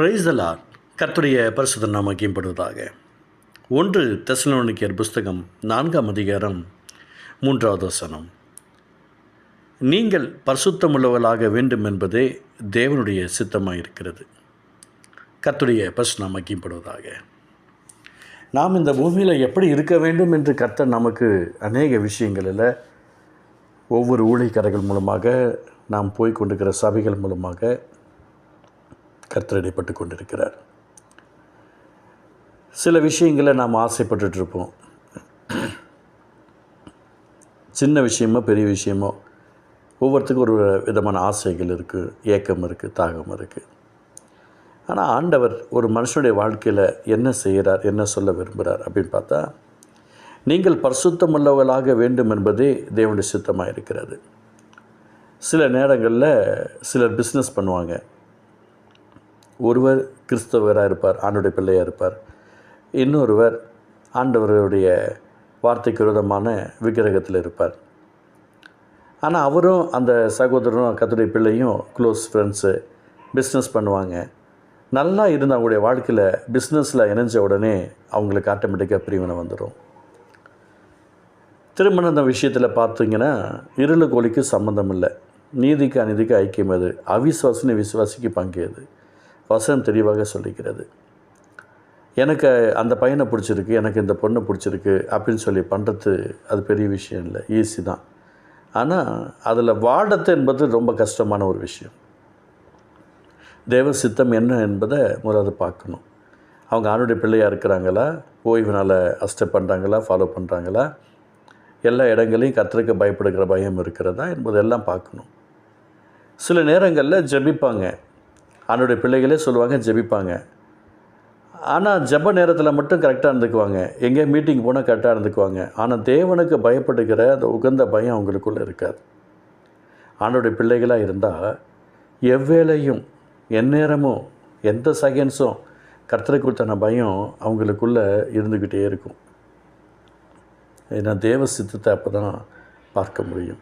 பிரைஸ்தலார் கர்த்துடைய பரிசுத நாம் மேம்படுவதாக ஒன்று தெசலோனிக்கர் புஸ்தகம் நான்காம் அதிகாரம் மூன்றாவது வசனம். நீங்கள் பரிசுத்தமுள்ளவர்களாக வேண்டும் என்பதே தேவனுடைய சித்தமாக இருக்கிறது கர்த்துடைய பரிசு நாம் மேம்படுவதாக நாம் இந்த பூமியில் எப்படி இருக்க வேண்டும் என்று கர்த்தர் நமக்கு அநேக விஷயங்களில் ஒவ்வொரு ஊழியக்காரர்கள் மூலமாக நாம் போய் கொண்டிருக்கிற சபைகள் மூலமாக கர்த்தர் இடைப்பட்டு கொண்டிருக்கிறார். சில விஷயங்களை நாம் ஆசைப்பட்டுட்டு இருப்போம் சின்ன விஷயமோ பெரிய விஷயமோ ஒவ்வொருத்துக்கும் ஒரு விதமான ஆசைகள் இருக்குது ஏக்கம் இருக்குது தாகம் இருக்குது ஆனால் ஆண்டவர் ஒரு மனுஷனுடைய வாழ்க்கையில் என்ன செய்கிறார் என்ன சொல்ல விரும்புகிறார் அப்படின்னு பார்த்தா நீங்கள் பரிசுத்தமுள்ளவர்களாக வேண்டும் என்பதே தேவனுடைய சித்தமாக இருக்கிறது சில நேரங்களில் சிலர் பிஸ்னஸ் பண்ணுவாங்க. ஒருவர் கிறிஸ்தவராக இருப்பார் ஆண்டுடைய பிள்ளையாக இருப்பார். இன்னொருவர் ஆண்டவருடைய வார்த்தைக்கு விரோதமான விக்கிரகத்தில் இருப்பார். ஆனால் அவரும் அந்த சகோதரரும் கத்துடைய பிள்ளையும் க்ளோஸ் ஃப்ரெண்ட்ஸு பிஸ்னஸ் பண்ணுவாங்க. நல்லா இருந்த அவங்களுடைய வாழ்க்கையில் பிஸ்னஸில் இணைஞ்ச உடனே அவங்களுக்கு ஆட்டோமேட்டிக்காக பிரிவினை வந்துடும் திருமண விஷயத்தில் பார்த்தீங்கன்னா இருளு கோழிக்கு சம்மந்தம் இல்லை. நீதிக்கு அநீதிக்கு ஐக்கியம் அது. அவிசுவாசினி விசுவாசிக்கு பங்கு அது வசனம் தெளிவாக சொல்லிக்கிறது. எனக்கு அந்த பையனை பிடிச்சிருக்கு எனக்கு இந்த பொண்ணை பிடிச்சிருக்கு அப்படின்னு சொல்லி பண்ணுறது அது பெரிய விஷயம் இல்லை ஈஸி தான். ஆனால் அதில் வாடத்து என்பது ரொம்ப கஷ்டமான ஒரு விஷயம். தேவ சித்தம் என்ன என்பதை முதல்ல பார்க்கணும். அவங்க ஆணுடைய பிள்ளையாக இருக்கிறாங்களா? ஓய்வுனால் அஸ்டப் பண்ணுறாங்களா ஃபாலோ பண்ணுறாங்களா எல்லா இடங்களையும் கத்திரிக்க பயப்படுகிற பயம் இருக்கிறதா என்பதெல்லாம் பார்க்கணும். சில நேரங்களில் ஜபிப்பாங்க. ஆணுடைய பிள்ளைகளே சொல்லுவாங்க ஜெபிப்பாங்க. ஆனால் ஜெப நேரத்தில் மட்டும் கரெக்டாக இருந்துக்குவாங்க. எங்கே மீட்டிங் போனால் கரெக்டாக இருந்துக்குவாங்க. ஆனால் தேவனுக்கு பயப்படுகிற அந்த உகந்த பயம் அவங்களுக்குள்ளே இருக்காது. ஆண்டோடைய பிள்ளைகளாக இருந்தால் எவ்வேளையும் எந்நேரமும் எந்த செகண்ட்ஸும் கர்த்தருக்கு கொடுத்தான பயம் அவங்களுக்குள்ளே இருந்துக்கிட்டே இருக்கும். ஏன்னா தேவ சித்தத்தை அப்போ தான் பார்க்க முடியும்.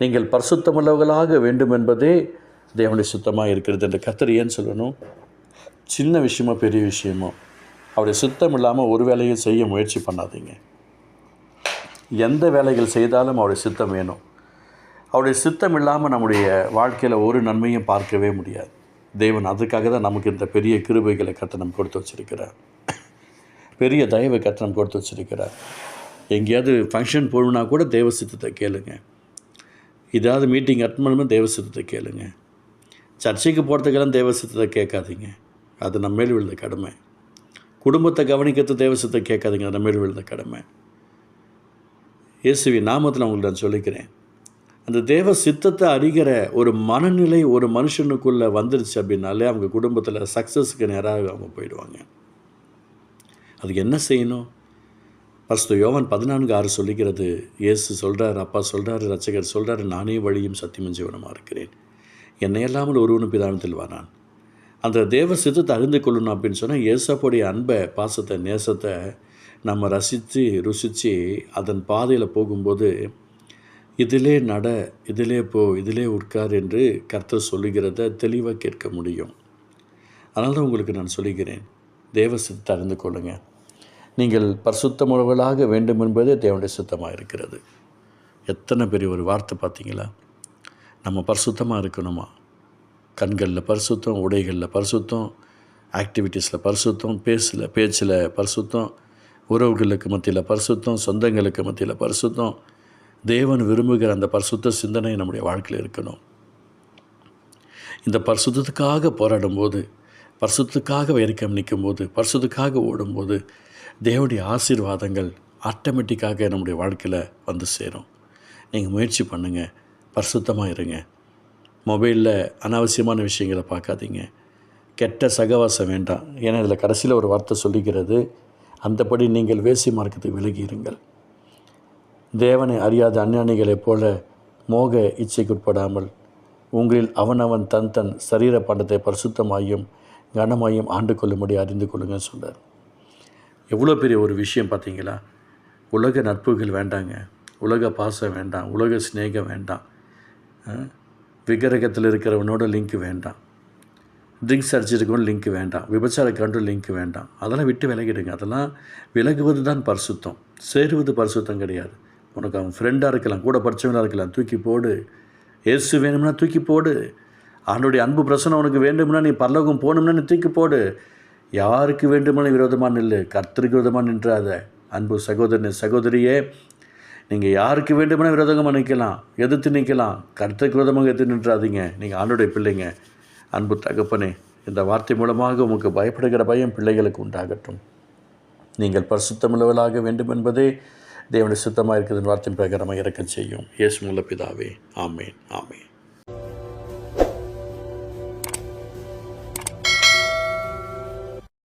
நீங்கள் பரிசுத்தமுள்ளவர்களாக வேண்டும் என்பதே தேவனுடைய சுத்தமாக இருக்கிறது என்று கத்தர் ஏன் சொல்லணும்? சின்ன விஷயமோ பெரிய விஷயமோ அவருடைய சுத்தம் இல்லாமல் ஒரு வேலையும் செய்ய முயற்சி பண்ணாதீங்க. எந்த வேலைகள் செய்தாலும் அவருடைய சித்தம் வேணும். அவருடைய சித்தம் இல்லாமல் நம்முடைய வாழ்க்கையில் ஒரு நன்மையும் பார்க்கவே முடியாது. தேவன் அதுக்காக தான் நமக்கு இந்த பெரிய கிருபைகளை கட்டணம் கொடுத்து வச்சுருக்கிறார். பெரிய தயவை கட்டணம் கொடுத்து வச்சுருக்கிறார். எங்கேயாவது ஃபங்க்ஷன் போகணுன்னா கூட தேவ சித்தத்தை கேளுங்க. ஏதாவது மீட்டிங் அட்டன் பண்ணும்போது தேவ சித்தத்தை கேளுங்கள் சர்ச்சைக்கு போகிறதுக்கெல்லாம் தேவ சித்தத்தை கேட்காதீங்க. அது நம்ம மேல் விழுந்த கடமை. குடும்பத்தை கவனிக்கிறது தேவசத்தை கேட்காதீங்க. அது நம்ம மேல் விழுந்த கடமை. இயேசுவி நாமத்தில் உங்களுக்கு நான் சொல்லிக்கிறேன். அந்த தேவ சித்தத்தை அறிகிற ஒரு மனநிலை ஒரு மனுஷனுக்குள்ளே வந்துருச்சு அப்படின்னாலே அவங்க குடும்பத்தில் சக்ஸஸுக்கு நேராக அவங்க போயிடுவாங்க. அதுக்கு என்ன செய்யணும்? ஃபஸ்ட்டு யோவன் பதினான்கு ஆறு சொல்லிக்கிறது. இயேசு சொல்கிறார் அப்பா சொல்கிறார் ரச்சகர் சொல்கிறாரு நானே வழியும் சத்தியமும் ஜீவனமாக இருக்கிறேன் என்னை இல்லாமல் ஒருவனு பிதானத்தில் வரான் அந்த தேவ சித்தத்தை அறிந்து கொள்ளணும் அப்படின்னு சொன்னால் இயேசப்போடைய அன்பை பாசத்தை நேசத்தை நம்ம ரசித்து ருசித்து அதன் பாதையில் போகும்போது இதிலே நட இதிலே போ இதிலே உட்கார் என்று கர்த்தர் சொல்லுகிறத தெளிவாக கேட்க முடியும். அதனால தான் உங்களுக்கு நான் சொல்லுகிறேன் தேவ சித்தத்தை அறிந்து கொள்ளுங்கள் நீங்கள் பரிசுத்தமுள்ளவர்களாக வேண்டும் என்பதே தேவனுடைய சுத்தமாக இருக்கிறது. எத்தனை பெரிய ஒரு வார்த்தை பார்த்தீங்களா? நம்ம பரிசுத்தமாக இருக்கணுமா? கண்களில் பரிசுத்தம் உடைகளில் பரிசுத்தம் ஆக்டிவிட்டீஸில் பரிசுத்தம் பேசில் பேச்சில் பரிசுத்தம் உறவுகளுக்கு மத்தியில் பரிசுத்தம் சொந்தங்களுக்கு மத்தியில் பரிசுத்தம். தேவன் விரும்புகிற அந்த பரிசுத்த சிந்தனை நம்முடைய வாழ்க்கையில் இருக்கணும். இந்த பரிசுத்தத்துக்காக போராடும்போது பரிசுத்துக்காக வைரக்கம் நிற்கும்போது பரிசுத்துக்காக ஓடும்போது தேவனுடைய ஆசீர்வாதங்கள் ஆட்டோமேட்டிக்காக நம்முடைய வாழ்க்கையில் வந்து சேரும். நீங்கள் முயற்சி பண்ணுங்கள் பரிசுத்தமாக இருங்க. மொபைலில் அனாவசியமான விஷயங்களை பார்க்காதீங்க. கெட்ட சகவாசம் வேண்டாம். ஏன்னா இதில் கடைசியில் ஒரு வார்த்தை சொல்லிக்கிறது அந்தபடி நீங்கள் வேசி மார்க்கத்துக்கு விலகி இருங்கள். தேவனை அறியாத அஞ்ஞானிகளைப் போல மோக இச்சைக்குட்படாமல் உங்களில் அவனவன் தன் தன் சரீர பண்டத்தை பரிசுத்தமாயும் கனமாயும் ஆண்டு கொள்ளும்படி அறிந்து கொள்ளுங்கன்னு சொல்கிறார் எவ்வளோ பெரிய ஒரு விஷயம் பார்த்தீங்களா? உலக நட்புகள் வேண்டாங்க. உலக பாசம் வேண்டாம். உலக சிநேகம் வேண்டாம். விக்கிரகத்தில் இருக்கிறவனோட லிங்க் வேண்டாம். ட்ரிங்க்ஸ் அடிச்சிருக்கணும் லிங்க் வேண்டாம். விபச்சார கண்ட்ரோல் லிங்க் வேண்டாம். அதெல்லாம் விட்டு விலகிடுங்க. அதெல்லாம் விலகுவது தான் பரிசுத்தம். சேருவது பரிசுத்தம் கிடையாது. உனக்கு அவன் ஃப்ரெண்டாக இருக்கலாம் கூட படித்தவங்களாக இருக்கலாம் தூக்கி போடு. ஏசு வேணும்னா தூக்கி போடு. அவனுடைய அன்பு பிரசனம் உனக்கு வேண்டும்னா நீ பரலோகம் போகணும்னா நீ தூக்கி போடு. யாருக்கு வேண்டுமானு விரோதமாக நில்லு. கர்த்தருக்கு விரோதமாக நின்றாத. அன்பு சகோதரனே சகோதரியே நீங்கள் யாருக்கு வேண்டுமானால் விரோதமாக நிற்கலாம். எதிர்த்து நிற்கலாம். கருத்துக்கு விரோதமாக எதிர்த்து நின்றாதீங்க. நீங்கள் ஆண்டுடைய பிள்ளைங்க. அன்பு தகப்பனே இந்த வார்த்தை மூலமாக உமக்கு பயப்படுகிற பயம் பிள்ளைகளுக்கு உண்டாகட்டும். நீங்கள் பரிசுத்தமுள்ளவர்களாக வேண்டும் என்பதே தேவனுடைய சுத்தமாக இருக்கிறது வார்த்தை பிரகாரமாக இறக்கம் செய்யும். இயேசு முல்ல பிதாவே. ஆமேன். ஆமேன்.